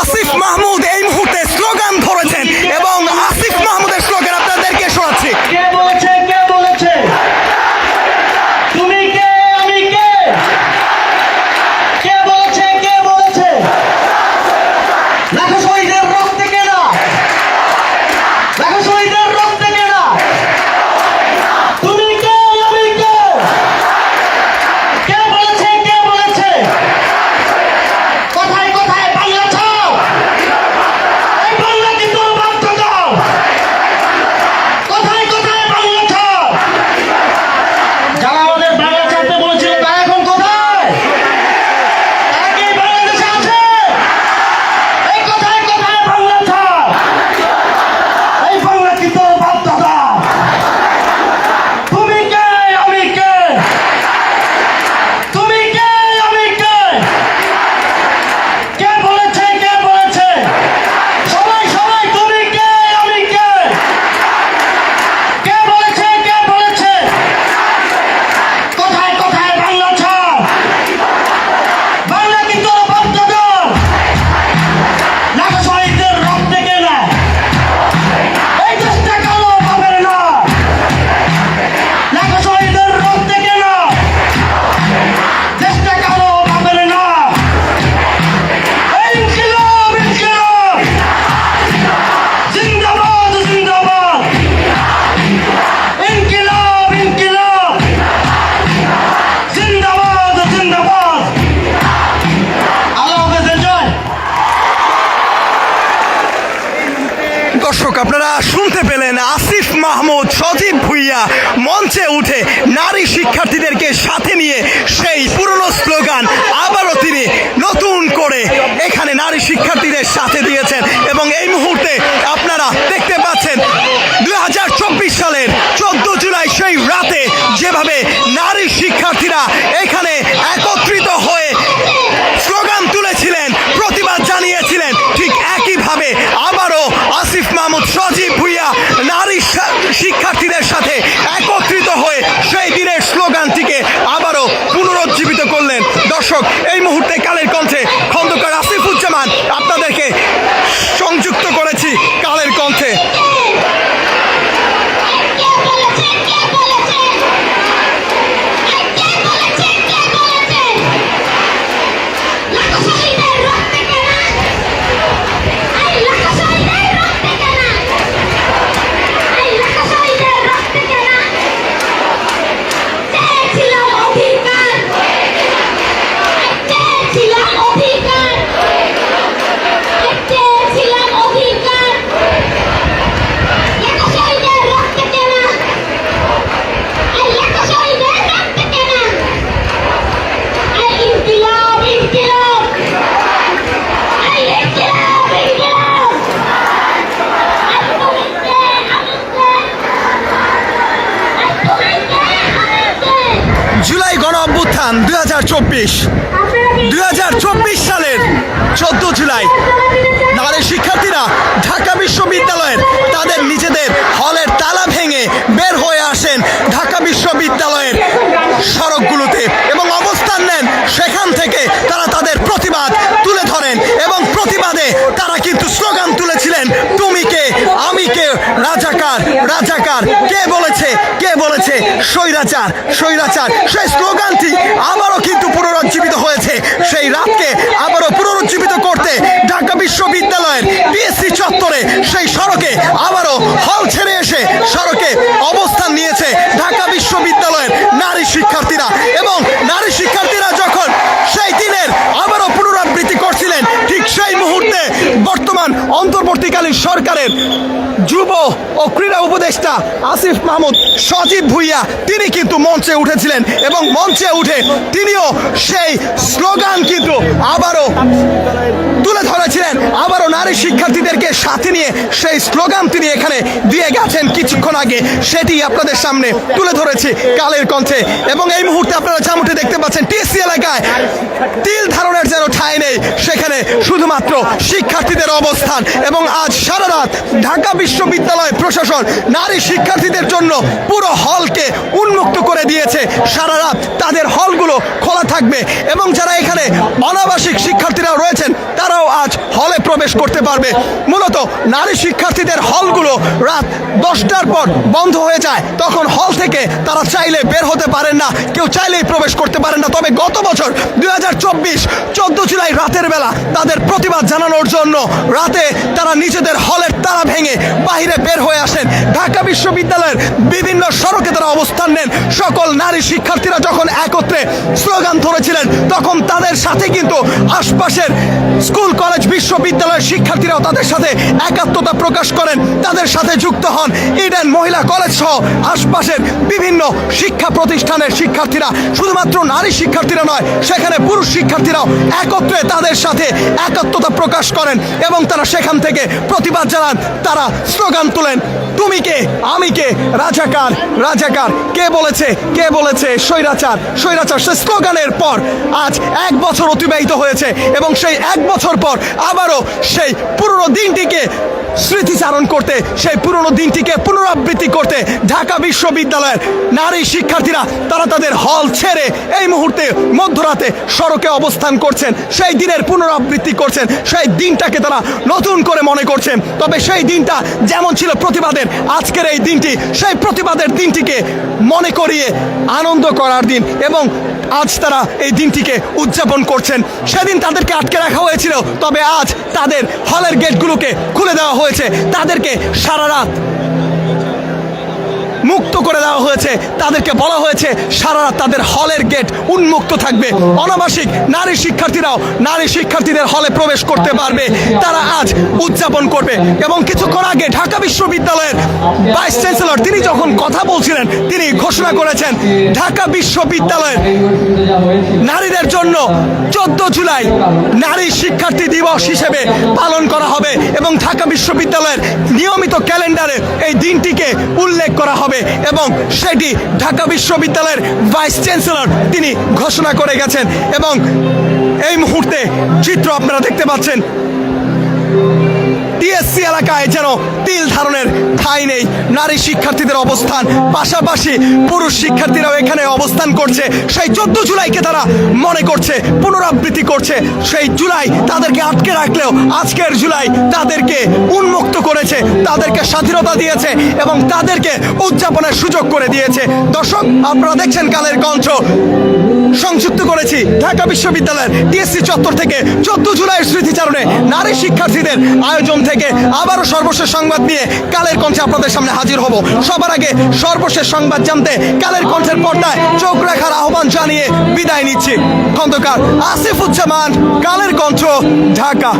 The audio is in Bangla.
আসিফ মাহমুদ এই মুহূর্তে স্লোগান ধরেছেন। সজীব ভুইয়া মঞ্চে উঠে নারী শিক্ষার্থীদেরকে সাথে নিয়ে সেই পুরনো স্লোগান আবারও তিনি নতুন করে এখানে নারী শিক্ষার্থীদের সাথে দিয়েছেন। এবং এই মুহূর্তে আপনারা দেখতে পাচ্ছেন, দুই হাজার চব্বিশ সালের চোদ্দ জুলাই সেই রাতে যেভাবে নারী শিক্ষার্থীরা দর্শক দুই হাজার চব্বিশ সালের চোদ্দ জুলাই। নারী শিক্ষার্থীরা ঢাকা বিশ্ববিদ্যালয়ের রাজাকার রাজাকার। কে বলেছে? কে বলেছে? স্বৈরাচার স্বৈরাচার। সেই স্লোগানটি আবারও কিন্তু পুনরুজ্জীবিত হয়েছে। সেই রাতকে আবারও পুনরুজ্জীবিত করতে ঢাকা বিশ্ববিদ্যালয়ের পিএসসি চত্বরে সেই সড়কে আবারও হল ছেড়ে এসে সড়কে অবস্থান নিয়েছে ঢাকা বিশ্ববিদ্যালয়ের নারী শিক্ষার্থীরা। এবং নারী শিক্ষার্থীরা যখন সেই দিনের আবারও পুনরাবৃত্তি করছিলেন, ঠিক সেই মুহূর্তে বর্তমান অন্তর্বর্তীকালীন সরকারের যুব ও ক্রীড়া উপদেষ্টা আসিফ মাহমুদ সজীব ভুইয়া, তিনি কিন্তু মঞ্চে উঠেছিলেন এবং মঞ্চে উঠে তিনিও সেই স্লোগান কিন্তু আবারও তুলে ধরেছিলেন। আবারও নারী শিক্ষার্থীদেরকে সাথে নিয়ে সেই স্লোগান তিনি এখানে দিয়ে গেছেন কিছুক্ষণ আগে। সেটি আপনাদের সামনে তুলে ধরেছি কালের কণ্ঠে। এবং এই মুহূর্তে আপনারা জামুটে দেখতে পাচ্ছেন, টিএসসি এলাকায় তিল ধারণের যেন ঠাঁই নেই, সেখানে শুধুমাত্র শিক্ষার্থীদের অবস্থান। এবং আজ সারা রাত ঢাকা বিশ্ববিদ্যালয় প্রশাসন নারী শিক্ষার্থীদের জন্য পুরো হলকে উন্মুক্ত করে দিয়েছে। সারা রাত তাদের হলগুলো খোলা থাকবে। এবং যারা এখানে অনাবাসিক শিক্ষার্থীরা রয়েছেন তারাও আজ হলে প্রবেশ করতে পারবে। মূলত নারী শিক্ষার্থীদের হলগুলো রাত দশটার পর বন্ধ হয়ে যায়। তখন হল থেকে তারা চাইলে বের হতে পারেন না। কেউ চাইলেই প্রবেশ করতে পারেন না। তবে গত বছর দুই হাজার চব্বিশ চোদ্দ জুলাই রাতের বেলা তাদের প্রতিবাদ জানানোর জন্য রাতে তারা নিজেদের হলের তারা ভেঙে বাইরে বের হয়ে আসেন। ঢাকা বিশ্ববিদ্যালয়ের বিভিন্ন সড়কে তারা অবস্থান নেন। সকল নারী শিক্ষার্থীরা যখন একত্রে স্লোগান ধরেছিলেন, তখন তাদের সাথে কিন্তু আশপাশের স্কুল, কলেজ, বিশ্ববিদ্যালয়ের শিক্ষার্থীরাও তাদের সাথে একাত্মতা প্রকাশ করেন। তাদের সাথে যুক্ত হন ইডেন মহিলা কলেজ সহ আশপাশের বিভিন্ন শিক্ষা প্রতিষ্ঠানের শিক্ষার্থীরা। শুধুমাত্র নারী শিক্ষার্থীরা নয়, সেখানে পুরুষ শিক্ষার্থীরাও একত্রে তাদের সাথে একাত্মতা প্রকাশ করেন এবং তারা সেখান থেকে প্রতিবাদ জানান, তারা স্লোগান তোলেন, তুমি কে? আমি কে? রাজাকার রাজাকার কে বলেছে? কে বলেছে? স্বৈরাচার। স্বৈরাচার সে স্লোগানের পর আজ এক বছর অতিবাহিত হয়েছে এবং সেই এক বছর পর আবারও সেই পুরনো দিনটিকে স্মৃতিচারণ করতে, সেই পুরনো দিনটিকে পুনরাবৃত্তি করতে ঢাকা বিশ্ববিদ্যালয়ের নারী শিক্ষার্থীরা, তারা তাদের হল ছেড়ে এই মুহূর্তে মধ্যরাতে সড়কে অবস্থান করছেন। সেই দিনের পুনরাবৃত্তি করছেন, সেই দিনটাকে তারা নতুন করে মনে করছেন। তবে সেই দিনটা যেমন ছিল প্রতিবাদের, আজকের এই দিনটি সেই প্রতিবাদের দিনটিকে মনে করিয়ে আনন্দ করার দিন এবং আজ তারা এই দিনটিকে উদযাপন করছেন। সেদিন তাদেরকে আটকে রাখা হয়েছিল, তবে আজ তাদের হলের গেটগুলোকে খুলে দেওয়া হয়েছে। তাদেরকে সারা রাত মুক্ত করে দেওয়া হয়েছে। তাদেরকে বলা হয়েছে, সারা তাদের হলের গেট উন্মুক্ত থাকবে। অনাবাসিক নারী শিক্ষার্থীরাও নারী শিক্ষার্থীদের হলে প্রবেশ করতে পারবে। তারা আজ উদযাপন করবে এবং কিছুক্ষণ আগে ঢাকা বিশ্ববিদ্যালয়ের ভাইস চ্যান্সেলর তিনি যখন কথা বলছিলেন, তিনি ঘোষণা করেছেন, ঢাকা বিশ্ববিদ্যালয়ের নারীদের জন্য চোদ্দ জুলাই নারী শিক্ষার্থী দিবস হিসেবে পালন করা হবে এবং ঢাকা বিশ্ববিদ্যালয়ের নিয়মিত ক্যালেন্ডারে এই দিনটিকে উল্লেখ করা হবে এবং সেটি ঢাকা বিশ্ববিদ্যালয়ের ভাইস চ্যান্সেলর তিনি ঘোষণা করে গেছেন এবং এই মুহূর্তে চিত্র আপনারা দেখতে পাচ্ছেন। টিএসসি এলাকায় যেন তিল ধারণের ঠাঁই নেই। নারী শিক্ষার্থীদের অবস্থান, পাশাপাশি পুরুষ শিক্ষার্থীরাও এখানে অবস্থান করছে। সেই চোদ্দ জুলাইকে তারা মনে করছে, পুনরাবৃত্তি করছে। সেই জুলাই তাদেরকে আটকে রাখলেও আজকের জুলাই তাদেরকে উন্মুক্ত করেছে, তাদেরকে স্বাধীনতা দিয়েছে এবং তাদেরকে উদযাপনের সুযোগ করে দিয়েছে। দর্শক, আপনারা দেখছেন কালের কণ্ঠ। সংযুক্ত করেছি। ঢাকা বিশ্ববিদ্যালয়ের টিএসসি চত্বর থেকে চোদ্দ জুলাইয়ের স্মৃতিচারণে নারী শিক্ষার্থীদের আয়োজন থেকে আবারও সর্বশেষ সংবাদ নিয়ে কালের কণ্ঠে আপনাদের সামনে হাজির হব। সবার আগে সর্বশেষ সংবাদ জানতে কালের কণ্ঠের পর্দায় চোখ রাখার আহ্বান জানিয়ে বিদায় নিচ্ছি। খন্দকার আসিফুজ্জামান কালের কণ্ঠ, ঢাকা।